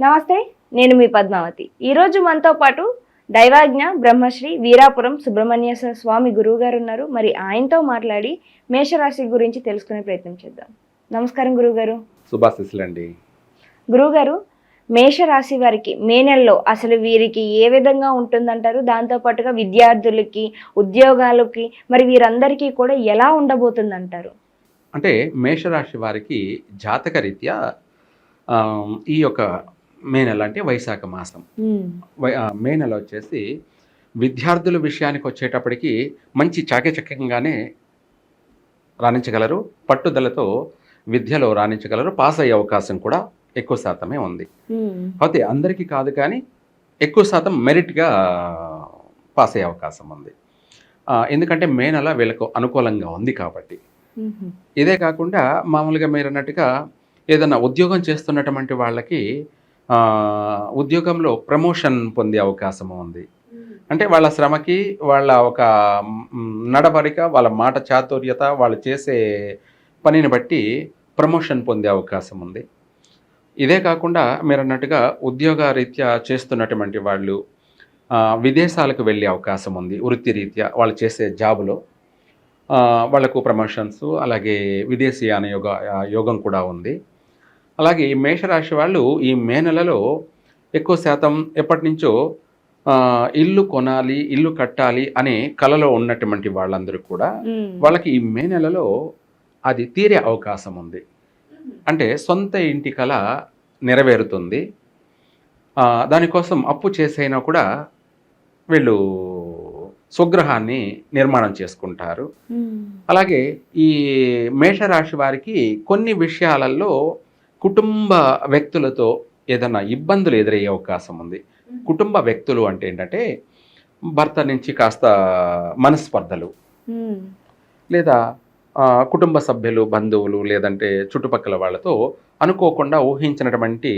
నమస్తే నేను మీ పద్మావతి. ఈరోజు మనతో పాటు దైవాజ్ఞ బ్రహ్మశ్రీ వీరాపురం సుబ్రహ్మణ్యేశ్వర స్వామి గురువు గారు ఉన్నారు. మరి ఆయనతో మాట్లాడి మేషరాశి గురించి తెలుసుకునే ప్రయత్నం చేద్దాం. నమస్కారం గురువుగారు. శుభాశిస్సులండి. గురువుగారు మేషరాశి వారికి మే నెలలో అసలు వీరికి ఏ విధంగా ఉంటుందంటారు? దాంతో పాటుగా విద్యార్థులకి ఉద్యోగాలకి మరి వీరందరికీ కూడా ఎలా ఉండబోతుందంటారు? అంటే మేషరాశి వారికి జాతక రీత్యా ఈ యొక్క మే నెల అంటే వైశాఖ మాసం. మే నెల వచ్చేసి విద్యార్థుల విషయానికి వచ్చేటప్పటికి మంచి చాకచక్యంగానే రాణించగలరు. పట్టుదలతో విద్యలో రాణించగలరు. పాస్ అయ్యే అవకాశం కూడా ఎక్కువ శాతమే ఉంది. అయితే అందరికీ కాదు కానీ ఎక్కువ శాతం మెరిట్గా పాస్ అయ్యే అవకాశం ఉంది. ఎందుకంటే మే నెల వీళ్ళకు అనుకూలంగా ఉంది కాబట్టి. ఇదే కాకుండా మామూలుగా మీరు అన్నట్టుగా ఏదైనా ఉద్యోగం చేస్తున్నటువంటి వాళ్ళకి ఉద్యోగంలో ప్రమోషన్ పొందే అవకాశం ఉంది. అంటే వాళ్ళ శ్రమకి వాళ్ళ ఒక నడవడిక వాళ్ళ మాట చాతుర్యత వాళ్ళు చేసే పనిని బట్టి ప్రమోషన్ పొందే అవకాశం ఉంది. ఇదే కాకుండా మీరు అన్నట్టుగా ఉద్యోగ రీత్యా చేస్తున్నటువంటి వాళ్ళు విదేశాలకు వెళ్ళే అవకాశం ఉంది. వృత్తి రీత్యా వాళ్ళు చేసే జాబులో. ఆ, వాళ్ళకు ప్రమోషన్స్ అలాగే విదేశీయాన యోగ ఆ, యోగం కూడా ఉంది. అలాగే ఈ మేషరాశి వాళ్ళు ఈ మే నెలలో ఎక్కువ శాతం ఎప్పటి నుంచో ఇల్లు కొనాలి ఇల్లు కట్టాలి అనే కలలో ఉన్నటువంటి వాళ్ళందరూ కూడా వాళ్ళకి ఈ మే నెలలో అది తీరే అవకాశం ఉంది. అంటే సొంత ఇంటి కళ నెరవేరుతుంది. దానికోసం అప్పు చేసైనా కూడా వీళ్ళు స్వగృహాన్ని నిర్మాణం చేసుకుంటారు. అలాగే ఈ మేషరాశి వారికి కొన్ని విషయాలలో కుటుంబ వ్యక్తులతో ఏదైనా ఇబ్బందులు ఎదురయ్యే అవకాశం ఉంది. కుటుంబ వ్యక్తులు అంటే ఏంటంటే భర్త నుంచి కాస్త మనస్పర్ధలు. లేదా కుటుంబ సభ్యులు బంధువులు లేదంటే చుట్టుపక్కల వాళ్ళతో అనుకోకుండా ఊహించినటువంటి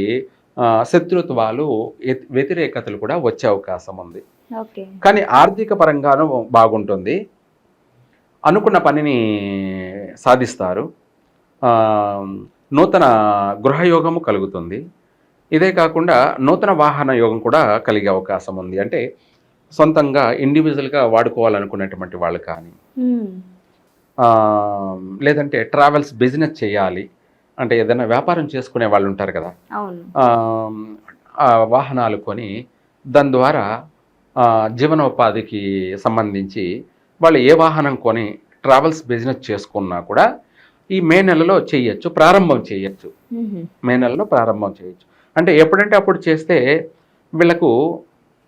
శత్రుత్వాలు వ్యతిరేకతలు కూడా వచ్చే అవకాశం ఉంది. కానీ ఆర్థిక పరంగాను బాగుంటుంది. అనుకున్న పనిని సాధిస్తారు. నూతన గృహయోగము కలుగుతుంది. ఇదే కాకుండా నూతన వాహన యోగం కూడా కలిగే అవకాశం ఉంది. అంటే సొంతంగా ఇండివిజువల్గా వాడుకోవాలనుకున్నటువంటి వాళ్ళు కానీ లేదంటే ట్రావెల్స్ బిజినెస్ చేయాలి. అంటే ఏదైనా వ్యాపారం చేసుకునే వాళ్ళు ఉంటారు కదా. వాహనాలు కొని దాని ద్వారా జీవనోపాధికి సంబంధించి వాళ్ళు ఏ వాహనం కొని ట్రావెల్స్ బిజినెస్ చేసుకున్నా కూడా ఈ మే నెలలో చేయొచ్చు ప్రారంభం చేయొచ్చు. మే నెలలో ప్రారంభం చేయొచ్చు. అంటే ఎప్పుడంటే అప్పుడు చేస్తే వీళ్ళకు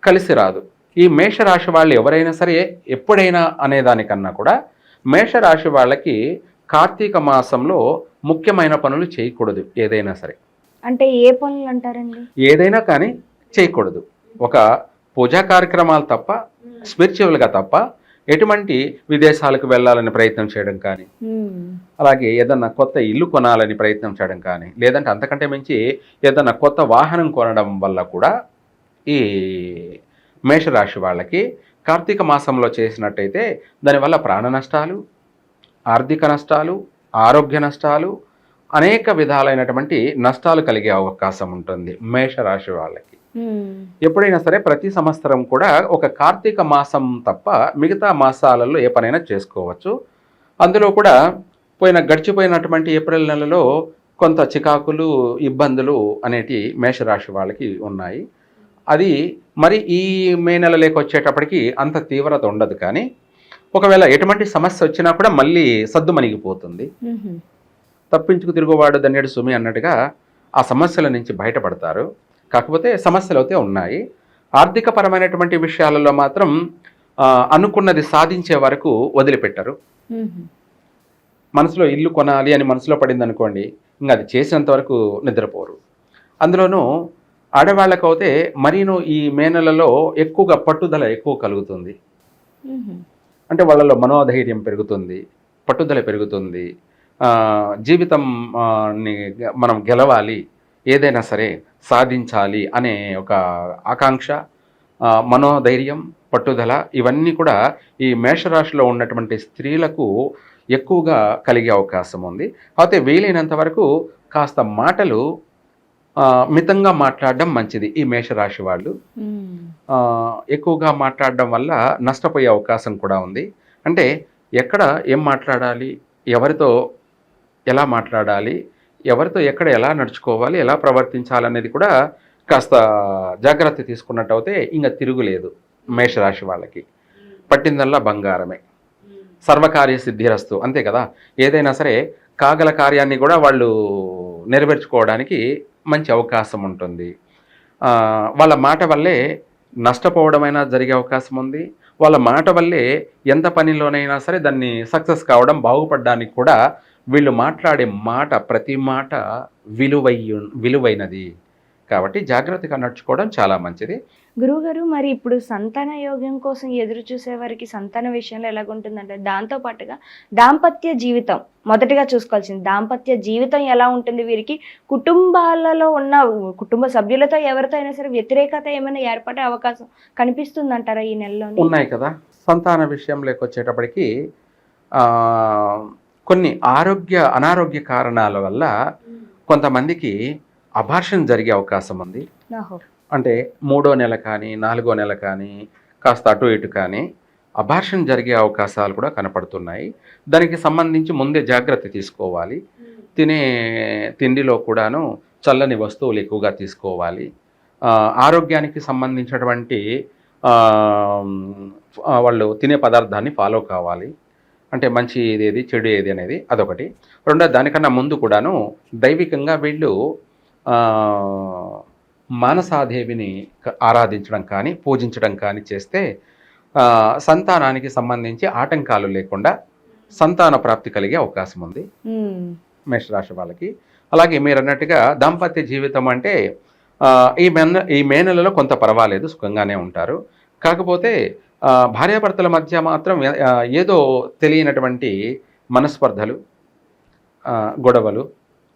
కలిసి రాదు. ఈ మేషరాశి వాళ్ళు ఎవరైనా సరే ఎప్పుడైనా అనేదానికన్నా కూడా మేషరాశి వాళ్ళకి కార్తీక మాసంలో ముఖ్యమైన పనులు చేయకూడదు ఏదైనా సరే. అంటే ఏ పనులు అంటారండి? ఏదైనా కానీ చేయకూడదు. ఒక పూజా కార్యక్రమాలు తప్ప స్పిరిచువల్గా తప్ప ఎటువంటి విదేశాలకు వెళ్ళాలని ప్రయత్నం చేయడం కానీ అలాగే ఏదన్నా కొత్త ఇల్లు కొనాలని ప్రయత్నం చేయడం కానీ లేదంటే అంతకంటే మించి ఏదన్నా కొత్త వాహనం కొనడం వల్ల కూడా ఈ మేషరాశి వాళ్ళకి కార్తీక మాసంలో చేసినట్టయితే దానివల్ల ప్రాణ నష్టాలు ఆర్థిక నష్టాలు ఆరోగ్య నష్టాలు అనేక విధాలైనటువంటి నష్టాలు కలిగే అవకాశం ఉంటుంది మేషరాశి వాళ్ళకి. ఎప్పుడైనా సరే ప్రతి సంవత్సరం కూడా ఒక కార్తీక మాసం తప్ప మిగతా మాసాలలో ఏ పనైనా చేసుకోవచ్చు. అందులో కూడా పోయిన గడిచిపోయినటువంటి ఏప్రిల్ నెలలో కొంత చికాకులు ఇబ్బందులు అనేటి మేషరాశి వాళ్ళకి ఉన్నాయి. అది మరి ఈ మే నెలలోకి వచ్చేటప్పటికి అంత తీవ్రత ఉండదు కానీ ఒకవేళ ఎటువంటి సమస్య వచ్చినా కూడా మళ్ళీ సద్దుమణిగిపోతుంది తప్పించుకు తిరుగువాడు దన్నేడు సుమి అన్నట్టుగా ఆ సమస్యల నుంచి బయటపడతారు. కాకపోతే సమస్యలు అయితే ఉన్నాయి. ఆర్థిక పరమైనటువంటి విషయాలలో మాత్రం అనుకున్నది సాధించే వరకు వదిలిపెట్టరు. మనసులో ఇల్లు కొనాలి అని మనసులో పడింది అనుకోండి ఇంకా అది చేసినంత వరకు నిద్రపోరు. అందులోనూ ఆడవాళ్ళకు అయితే మరీను ఈ మే నెలలో ఎక్కువగా పట్టుదల ఎక్కువ కలుగుతుంది. అంటే వాళ్ళలో మనోధైర్యం పెరుగుతుంది పట్టుదల పెరుగుతుంది. జీవితం మనం గెలవాలి. ఏదైనా సరే సాధించాలి అనే ఒక ఆకాంక్ష మనోధైర్యం పట్టుదల ఇవన్నీ కూడా ఈ మేషరాశిలో ఉన్నటువంటి స్త్రీలకు ఎక్కువగా కలిగే అవకాశం ఉంది. అయితే వీలైనంత వరకు కాస్త మాటలు మితంగా మాట్లాడడం మంచిది ఈ మేషరాశి వాళ్ళు. ఎక్కువగా మాట్లాడడం వల్ల నష్టపోయే అవకాశం కూడా ఉంది. అంటే ఎక్కడ ఏం మాట్లాడాలి ఎవరితో ఎలా మాట్లాడాలి ఎవరితో ఎక్కడ ఎలా నడుచుకోవాలి ఎలా ప్రవర్తించాలనేది కూడా కాస్త జాగ్రత్త తీసుకున్నట్టు అయితే ఇంకా తిరుగులేదు మేషరాశి వాళ్ళకి. పట్టిందల్లా బంగారమే. సర్వకార్య సిద్ధిరస్తు అంతే కదా. ఏదైనా సరే కాగల కార్యాన్ని కూడా వాళ్ళు నెరవేర్చుకోవడానికి మంచి అవకాశం ఉంటుంది. వాళ్ళ మాట వల్లే నష్టపోవడమైనా జరిగే అవకాశం ఉంది. వాళ్ళ మాట వల్లే ఎంత పనిలోనైనా సరే దాన్ని సక్సెస్ కావడం బాగుపడడానికి కూడా వీళ్ళు మాట్లాడే మాట ప్రతి మాట విలువయ్యు విలువైనది. కాబట్టి జాగ్రత్తగా నడుచుకోవడం చాలా మంచిది. గురువుగారు మరి ఇప్పుడు సంతాన యోగం కోసం ఎదురు చూసే వారికి సంతాన విషయంలో ఎలాగుంటుందంటే దాంతో పాటుగా దాంపత్య జీవితం మొదటిగా చూసుకోవాల్సింది. దాంపత్య జీవితం ఎలా ఉంటుంది వీరికి? కుటుంబాలలో ఉన్న కుటుంబ సభ్యులతో ఎవరితో అయినా సరే వ్యతిరేకత ఏమైనా ఏర్పడే అవకాశం కనిపిస్తుందంటారా ఈ నెలలో ఉన్నాయి కదా. సంతాన విషయంలోకి వచ్చేటప్పటికి ఆ, కొన్ని ఆరోగ్య అనారోగ్య కారణాల వల్ల కొంతమందికి అభార్షన్ జరిగే అవకాశం ఉంది. అంటే మూడో నెల కానీ నాలుగో నెల కానీ కాస్త అటు ఇటు కానీ అభార్షన్ జరిగే అవకాశాలు కూడా కనపడుతున్నాయి. దానికి సంబంధించి ముందే జాగ్రత్త తీసుకోవాలి. తినే తిండిలో కూడాను చల్లని వస్తువులు ఎక్కువగా తీసుకోవాలి. ఆరోగ్యానికి సంబంధించినటువంటి వాళ్ళు తినే పదార్థాన్ని ఫాలో కావాలి. అంటే మంచి ఏది చెడు ఏది అనేది అదొకటి. రెండోది దానికన్నా ముందు కూడాను దైవికంగా వీళ్ళు మానసాదేవిని ఆరాధించడం కానీ పూజించడం కానీ చేస్తే సంతానానికి సంబంధించి ఆటంకాలు లేకుండా సంతాన ప్రాప్తి కలిగే అవకాశం ఉంది. మేషరాశి వాళ్ళకి. అలాగే మీరు అన్నట్టుగా దాంపత్య జీవితం అంటే ఈ మెన ఈ మే నెలలో కొంత పర్వాలేదు సుఖంగానే ఉంటారు. కాకపోతే భార్యాభర్తల మధ్య మాత్రం ఏదో తెలియనటువంటి మనస్పర్ధలు గొడవలు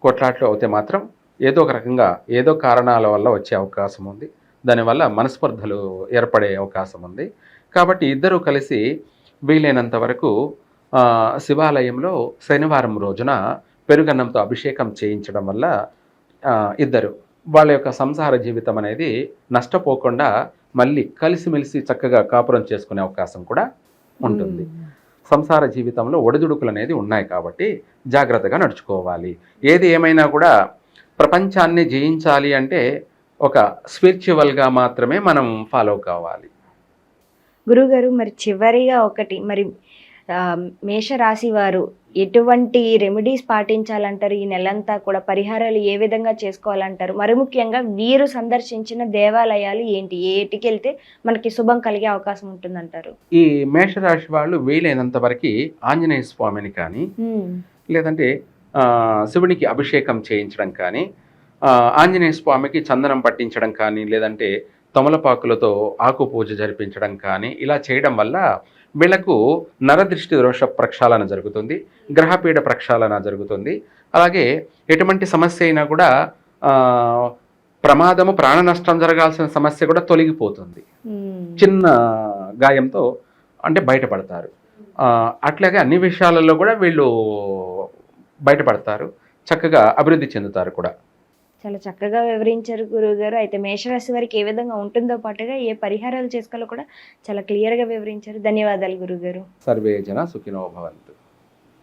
కొట్లాట్లు అవుతే మాత్రం ఏదో ఒక రకంగా ఏదో కారణాల వల్ల వచ్చే అవకాశం ఉంది. దానివల్ల మనస్పర్ధలు ఏర్పడే అవకాశం ఉంది. కాబట్టి ఇద్దరూ కలిసి వీలైనంత వరకు శివాలయంలో శనివారం రోజున పెరుగన్నంతో అభిషేకం చేయించడం వల్ల ఇద్దరు వాళ్ళ యొక్క సంసార జీవితం అనేది నష్టపోకుండా మళ్ళీ కలిసిమెలిసి చక్కగా కాపురం చేసుకునే అవకాశం కూడా ఉంటుంది. సంసార జీవితంలో ఒడిదుడుకులు అనేది ఉన్నాయి కాబట్టి జాగ్రత్తగా నడుచుకోవాలి. ఏది ఏమైనా కూడా ప్రపంచాన్ని జయించాలి అంటే ఒక స్పిరిచువల్గా మాత్రమే మనం ఫాలో కావాలి. గురుగారు మరి చివరిగా ఒకటి మరి మేషరాశి వారు ఎటువంటి రెమెడీస్ పాటించాలంటారు? ఈ నెలంతా కూడా పరిహారాలు ఏ విధంగా చేసుకోవాలంటారు? మరి ముఖ్యంగా వీరు సందర్శించిన దేవాలయాలు ఏంటి? ఏటికి వెళ్తే మనకి శుభం కలిగే అవకాశం ఉంటుందంటారు? ఈ మేషరాశి వాళ్ళు వీలైనంత వరకు ఆంజనేయ స్వామిని కానీ లేదంటే శివునికి అభిషేకం చేయించడం కానీ ఆంజనేయ స్వామికి చందనం పట్టించడం కానీ లేదంటే తమలపాకులతో ఆకు పూజ జరిపించడం కానీ ఇలా చేయడం వల్ల వీళ్ళకు నరదృష్టి దోష ప్రక్షాళన జరుగుతుంది గ్రహపీడ ప్రక్షాళన జరుగుతుంది. అలాగే ఎటువంటి సమస్య అయినా కూడా ప్రమాదము ప్రాణ నష్టం జరగాల్సిన సమస్య కూడా తొలగిపోతుంది. చిన్న గాయంతో అంటే బయటపడతారు. అట్లాగే అన్ని విషయాలలో కూడా వీళ్ళు బయటపడతారు చక్కగా అభివృద్ధి చెందుతారు కూడా. చాలా చక్కగా వివరించారు గురువుగారు. అయితే మేషరాశి వారికి ఏ విధంగా ఉంటుందో పాటుగా ఏ పరిహారాలు చేసుకోవాలో కూడా చాలా క్లియర్గా వివరించారు. ధన్యవాదాలు గురుగారు సర్వే జన సుఖినో భవంతు.